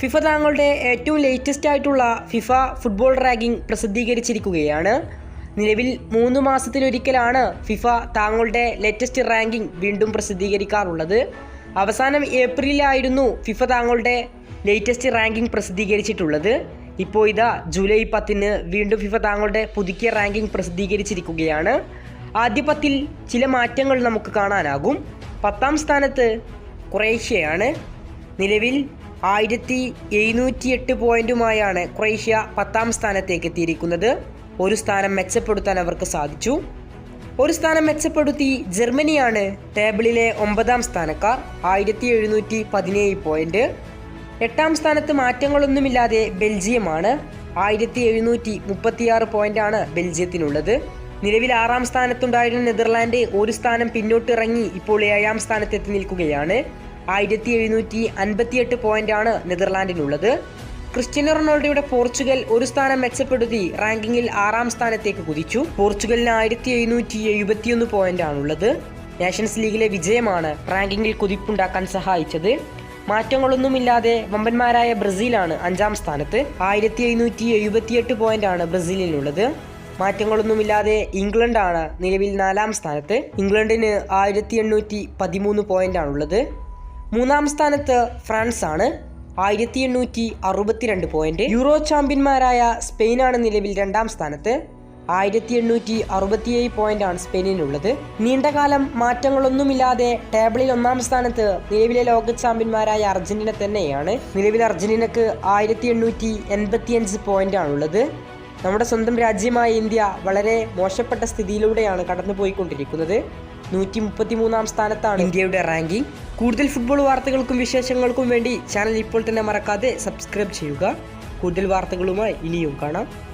FIFA താങ്കളുടെ ഏറ്റവും latest ആയിട്ടുള്ള ഫിഫ ഫുട്ബോൾ റാങ്കിംഗ് പ്രസിദ്ധീകരിച്ചിരിക്കുകയാണ്. നിലവിൽ മൂന്ന് മാസത്തിലൊരിക്കലാണ് ഫിഫ താങ്കളുടെ ലേറ്റസ്റ്റ് റാങ്കിംഗ് വീണ്ടും പ്രസിദ്ധീകരിക്കാറുള്ളത്. അവസാനം ഏപ്രിലായിരുന്നു ഫിഫ താങ്കളുടെ ലേറ്റസ്റ്റ് റാങ്കിംഗ് പ്രസിദ്ധീകരിച്ചിട്ടുള്ളത്. ഇപ്പോൾ ഇതാ ജൂലൈ പത്തിന് വീണ്ടും ഫിഫ താങ്കളുടെ പുതുക്കിയ റാങ്കിംഗ് പ്രസിദ്ധീകരിച്ചിരിക്കുകയാണ്. ആദ്യ പത്തിൽ ചില മാറ്റങ്ങൾ നമുക്ക് കാണാനാകും. പത്താം സ്ഥാനത്ത് ക്രൊയേഷ്യയാണ്. നിലവിൽ ആയിരത്തി എഴുന്നൂറ്റി എട്ട് പോയിന്റുമായാണ് ക്രൊയേഷ്യ പത്താം സ്ഥാനത്തേക്ക് എത്തിയിരിക്കുന്നത് ഒരു സ്ഥാനം മെച്ചപ്പെടുത്താൻ അവർക്ക് സാധിച്ചു. ഒരു സ്ഥാനം മെച്ചപ്പെടുത്തി ജർമ്മനിയാണ് ടേബിളിലെ ഒമ്പതാം സ്ഥാനക്കാർ ആയിരത്തി എഴുന്നൂറ്റി പതിനേഴ് പോയിന്റ്. എട്ടാം സ്ഥാനത്ത് മാറ്റങ്ങളൊന്നുമില്ലാതെ ബെൽജിയമാണ് ആയിരത്തി എഴുന്നൂറ്റി മുപ്പത്തിയാറ് പോയിന്റാണ് ബെൽജിയത്തിനുള്ളത്. നിലവിൽ ആറാം സ്ഥാനത്തുണ്ടായിരുന്ന നെതർലാൻഡ് ഒരു സ്ഥാനം പിന്നോട്ടിറങ്ങി ഇപ്പോൾ ഏഴാം സ്ഥാനത്തെത്തി നിൽക്കുകയാണ്. ആയിരത്തി എഴുന്നൂറ്റി അൻപത്തിയെട്ട് പോയിന്റാണ് നെതർലാൻഡിനുള്ളത്. ക്രിസ്ത്യനോ റൊണാൾഡോയുടെ പോർച്ചുഗൽ ഒരു സ്ഥാനം മെച്ചപ്പെടുത്തി റാങ്കിങ്ങിൽ ആറാം സ്ഥാനത്തേക്ക് കുതിച്ചു. പോർച്ചുഗലിന് ആയിരത്തി എഴുന്നൂറ്റി എഴുപത്തിയൊന്ന് പോയിന്റാണുള്ളത്. നാഷൻസ് ലീഗിലെ വിജയമാണ് റാങ്കിങ്ങിൽ കുതിപ്പുണ്ടാക്കാൻ സഹായിച്ചത്. മാറ്റങ്ങളൊന്നുമില്ലാതെ വമ്പന്മാരായ ബ്രസീലാണ് അഞ്ചാം സ്ഥാനത്ത്. ആയിരത്തി എഴുന്നൂറ്റി എഴുപത്തിയെട്ട് പോയിന്റാണ് ബ്രസീലിനുള്ളത്. മാറ്റങ്ങളൊന്നുമില്ലാതെ ഇംഗ്ലണ്ടാണ് നിലവിൽ നാലാം സ്ഥാനത്ത്. ഇംഗ്ലണ്ടിന് ആയിരത്തി എണ്ണൂറ്റി പതിമൂന്ന് പോയിന്റാണുള്ളത്. മൂന്നാം സ്ഥാനത്ത് ഫ്രാൻസ് ആണ് ആയിരത്തി എണ്ണൂറ്റി അറുപത്തിരണ്ട് പോയിന്റ് യൂറോ ചാമ്പ്യന്മാരായ സ്പെയിനാണ് നിലവിൽ രണ്ടാം സ്ഥാനത്ത്. ആയിരത്തി എണ്ണൂറ്റി അറുപത്തിയേഴ് പോയിന്റാണ് സ്പെയിനിനുള്ളത് നീണ്ടകാലം മാറ്റങ്ങളൊന്നുമില്ലാതെ ടേബിളിൽ ഒന്നാം സ്ഥാനത്ത് നിലവിലെ ലോക ചാമ്പ്യന്മാരായ അർജന്റീന തന്നെയാണ്. നിലവിൽ അർജന്റീനക്ക് ആയിരത്തി എണ്ണൂറ്റി എൺപത്തിയഞ്ച് പോയിന്റാണുള്ളത് നമ്മുടെ സ്വന്തം രാജ്യമായ ഇന്ത്യ വളരെ മോശപ്പെട്ട സ്ഥിതിയിലൂടെയാണ് കടന്നുപോയിക്കൊണ്ടിരിക്കുന്നത്. നൂറ്റി മുപ്പത്തി മൂന്നാം സ്ഥാനത്താണ്. ഇന്ത്യയുടെ റാങ്കിംഗ്. കൂടുതൽ ഫുട്ബോൾ വാർത്തകൾക്കും വിശേഷങ്ങൾക്കും വേണ്ടി ചാനൽ ഇപ്പോൾ തന്നെ മറക്കാതെ സബ്സ്ക്രൈബ് ചെയ്യുക. കൂടുതൽ വാർത്തകളുമായി ഇനിയും കാണാം.